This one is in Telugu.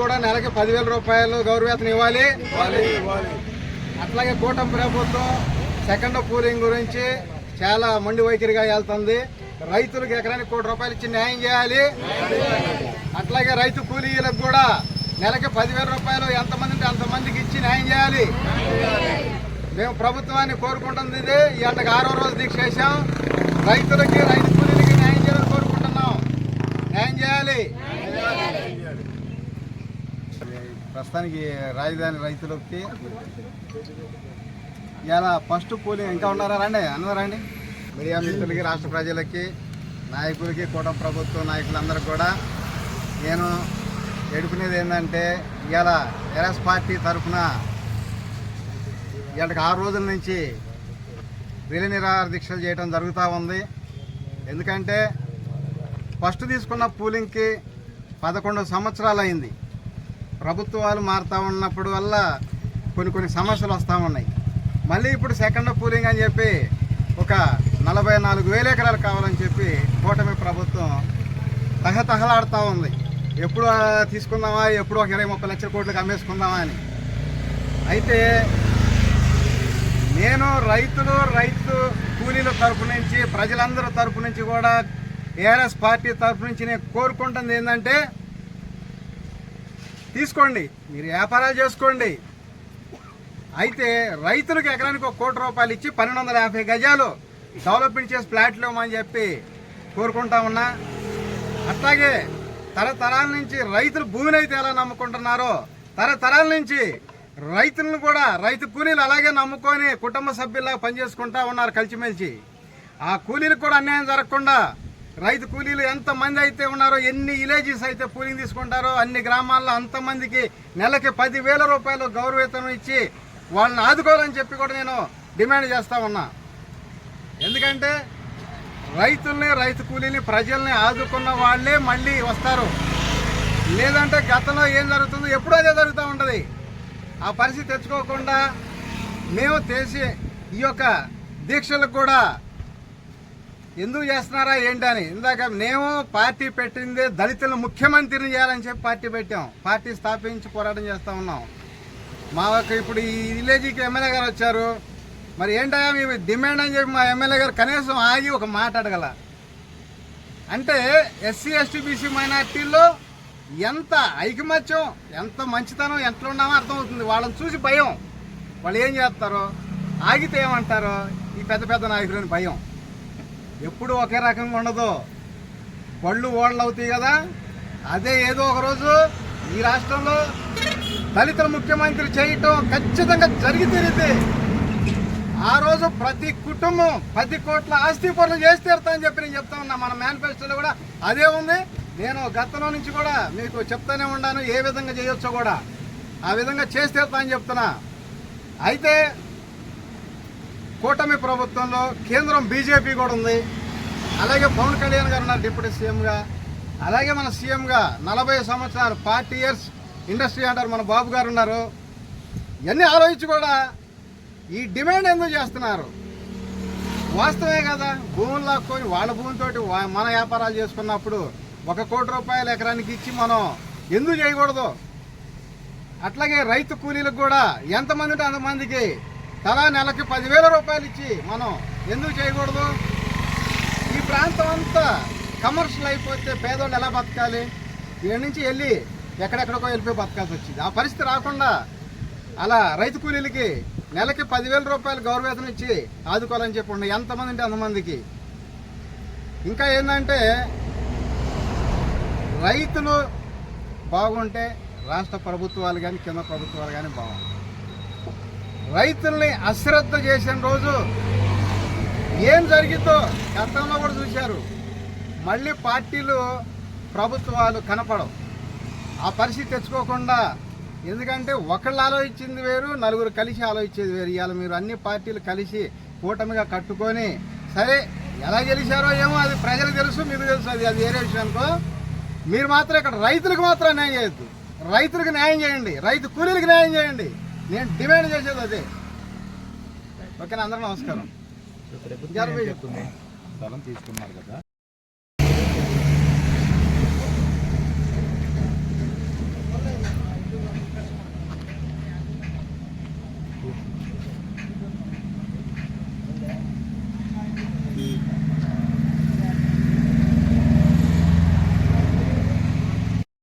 కూడా నెలకి పదివేల రూపాయలు గౌరవేతనం ఇవ్వాలి. అట్లాగే కూటమి ప్రభుత్వం సెకండ్ పూలింగ్ గురించి చాలా మొండి వైఖరిగా వెళ్తుంది రైతులకు ఎకరానికి కోటి రూపాయలు ఇచ్చి న్యాయం చేయాలి. అట్లాగే రైతు కూలీలకు కూడా నెలకి పదివేల రూపాయలు ఎంతమంది ఉంటే అంతమందికి ఇచ్చి న్యాయం చేయాలి. మేము ప్రభుత్వాన్ని కోరుకుంటుంది ఇది. అంటకు ఆరో రోజు దీక్ష చేశాం రైతులకి రైతు కూలీలకి న్యాయం చేయాలని కోరుకుంటున్నాం. న్యాయం చేయాలి. ప్రస్తుతానికి రాజధాని రైతులకి ఇలా ఫస్ట్ కూలింగ్ ఇంకా ఉన్నారా? రండి అందరూ రండి. మీడియా మిత్రులకి రాష్ట్ర ప్రజలకి నాయకులకి కూటమి ప్రభుత్వ నాయకులందరికీ కూడా నేను ఎడుకునేది ఏంటంటే ఇవాళ ఎరస్ పార్టీ తరఫున ఇవాళకి ఆరు రోజుల నుంచి రిలే నిరాహార దీక్షలు చేయడం జరుగుతూ ఉంది. ఎందుకంటే ఫస్ట్ తీసుకున్న పూలింగ్కి పదకొండు సంవత్సరాలు అయింది. ప్రభుత్వాలు మారుతూ ఉన్నప్పుడు వల్ల కొన్ని కొన్ని సమస్యలు వస్తూ ఉన్నాయి. మళ్ళీ ఇప్పుడు సెకండ్ పూలింగ్ అని చెప్పి ఒక నలభై నాలుగు వేల ఎకరాలు కావాలని చెప్పి కూటమి ప్రభుత్వం తహతహలాడుతూ ఉంది. ఎప్పుడు తీసుకుందామా? ఎప్పుడు ఒక ఇరవై ముప్పై లక్షల కోట్లకు అమ్మేసుకుందామా అని. అయితే నేను రైతులు రైతు కూలీల తరపు నుంచి ప్రజలందరి తరపు నుంచి కూడా ఏఆర్ఎస్ పార్టీ తరపు నుంచి నేను కోరుకుంటుంది ఏంటంటే తీసుకోండి. మీరు వ్యాపారాలు చేసుకోండి. అయితే రైతులకు ఎకరానికి ఒక కోటి రూపాయలు ఇచ్చి పన్నెండు వందల యాభై గజాలు డెవలప్మెంట్ చేసి ఫ్లాట్లు ఇవ్వమని చెప్పి కోరుకుంటా ఉన్నా. అట్లాగే తరతరాల నుంచి రైతులు భూమిని అయితే ఎలా నమ్ముకుంటున్నారో తరతరాల నుంచి రైతులను కూడా రైతు కూలీలు అలాగే నమ్ముకొని కుటుంబ సభ్యుల్లా పనిచేసుకుంటా ఉన్నారు కలిసిమెలిసి. ఆ కూలీలకు కూడా అన్యాయం జరగకుండా రైతు కూలీలు ఎంతమంది అయితే ఉన్నారో ఎన్ని విలేజెస్ అయితే కూలింగ్ తీసుకుంటారో అన్ని గ్రామాల్లో అంతమందికి నెలకి పదివేల రూపాయలు గౌరవేతనం ఇచ్చి వాళ్ళని ఆదుకోవాలని చెప్పి కూడా నేను డిమాండ్ చేస్తా ఉన్నా. ఎందుకంటే రైతుల్ని రైతు కూలీని ప్రజల్ని ఆదుకున్న వాళ్ళే మళ్ళీ వస్తారు. లేదంటే గతంలో ఏం జరుగుతుందో ఎప్పుడూ అదే జరుగుతూ ఉంటుంది. ఆ పరిస్థితి తెచ్చుకోకుండా మేము తెలిసి ఈ యొక్క దీక్షలకు కూడా ఎందుకు చేస్తున్నారా ఏంటి అని? ఇందాక మేము పార్టీ పెట్టింది దళితులను ముఖ్యమంత్రిని చేయాలని చెప్పి పార్టీ పెట్టాం. పార్టీ స్థాపించి పోరాటం చేస్తూ ఉన్నాం. మా యొక్క ఇప్పుడు ఈ విలేజ్కి ఎమ్మెల్యే గారు వచ్చారు. మరి ఏంటయ్యా మేము డిమాండ్ అని చెప్పి మా ఎమ్మెల్యే గారు కనీసం ఆగి ఒక మాట అడగల. అంటే ఎస్సీ ఎస్టీ బీసీ మైనార్టీల్లో ఎంత ఐకమత్యం ఎంత మంచితనం ఎంత ఉన్నామో అర్థమవుతుంది. వాళ్ళని చూసి భయం. వాళ్ళు ఏం చేస్తారో? ఆగితే ఏమంటారో? ఈ పెద్ద పెద్ద నాయకులని భయం. ఎప్పుడు ఒకే రకంగా ఉండదు. పళ్ళు ఓళ్ళు అవుతాయి కదా? అదే ఏదో ఒకరోజు ఈ రాష్ట్రంలో దళితుల ముఖ్యమంత్రి చేయటం ఖచ్చితంగా జరిగి తీరితే ఆ రోజు ప్రతి కుటుంబం పది కోట్ల ఆస్తి పనులు చేసి తీరుతా అని చెప్పి నేను చెప్తా ఉన్నా. మన మేనిఫెస్టోలో కూడా అదే ఉంది. నేను గతంలో నుంచి కూడా మీకు చెప్తానే ఉన్నాను ఏ విధంగా చేయొచ్చో కూడా. ఆ విధంగా చేసి తీరుతా అని చెప్తున్నా. అయితే కూటమి ప్రభుత్వంలో కేంద్రం బీజేపీ కూడా ఉంది. అలాగే పవన్ కళ్యాణ్ గారు ఉన్నారు డిప్యూటీ సీఎంగా. అలాగే మన సీఎంగా నలభై సంవత్సరాలు ఫార్టీ ఇయర్స్ ఇండస్ట్రీ అంటారు మన బాబు గారు ఉన్నారు. ఇవన్నీ ఆలోచించి కూడా ఈ డిమాండ్ ఎందుకు చేస్తున్నారు? వాస్తవే కదా భూములు లాక్కొని వాళ్ళ భూమితోటి మన వ్యాపారాలు చేసుకున్నప్పుడు ఒక కోటి రూపాయల ఎకరానికి ఇచ్చి మనం ఎందుకు చేయకూడదు? అట్లాగే రైతు కూలీలకు కూడా ఎంతమంది ఉంటే అంతమందికి తలా నెలకి పదివేల రూపాయలు ఇచ్చి మనం ఎందుకు చేయకూడదు? ఈ ప్రాంతం అంతా కమర్షియల్ అయిపోతే పేదోళ్ళు ఎలా బతకాలి? ఇక్కడ నుంచి వెళ్ళి ఎక్కడెక్కడికో వెళ్ళిపోయి బతకాల్సి వచ్చింది. ఆ పరిస్థితి రాకుండా అలా రైతు కూలీలకి నెలకి పదివేల రూపాయలు గౌరవేతనం ఇచ్చి ఆదుకోవాలని చెప్పి ఉండే ఎంతమంది అంటే అంతమందికి. ఇంకా ఏంటంటే రైతులు బాగుంటే రాష్ట్ర ప్రభుత్వాలు కానీ కింద ప్రభుత్వాలు కానీ బాగుంటాయి. రైతుల్ని అశ్రద్ధ చేసిన రోజు ఏం జరిగిందో గతంలో కూడా చూశారు. మళ్ళీ పార్టీలు ప్రభుత్వాలు కనపడవు. ఆ పరిస్థితి తెచ్చుకోకుండా ఎందుకంటే ఒకళ్ళు ఆలోచించింది వేరు నలుగురు కలిసి ఆలోచించేది వేరు. ఇవాళ మీరు అన్ని పార్టీలు కలిసి కూటమిగా కట్టుకొని సరే ఎలా గెలిచారో ఏమో అది ప్రజలకు తెలుసు మీకు తెలుసు అది అది వేరే విషయం అనుకో. మీరు మాత్రం ఇక్కడ రైతులకు మాత్రం న్యాయం చేయొద్దు. రైతులకు న్యాయం చేయండి. రైతు కూలీలకు న్యాయం చేయండి. నేను డిమాండ్ చేసేది అదే. ఓకేనా అందరూ నమస్కారం. స్థలం తీసుకున్నారు కదా.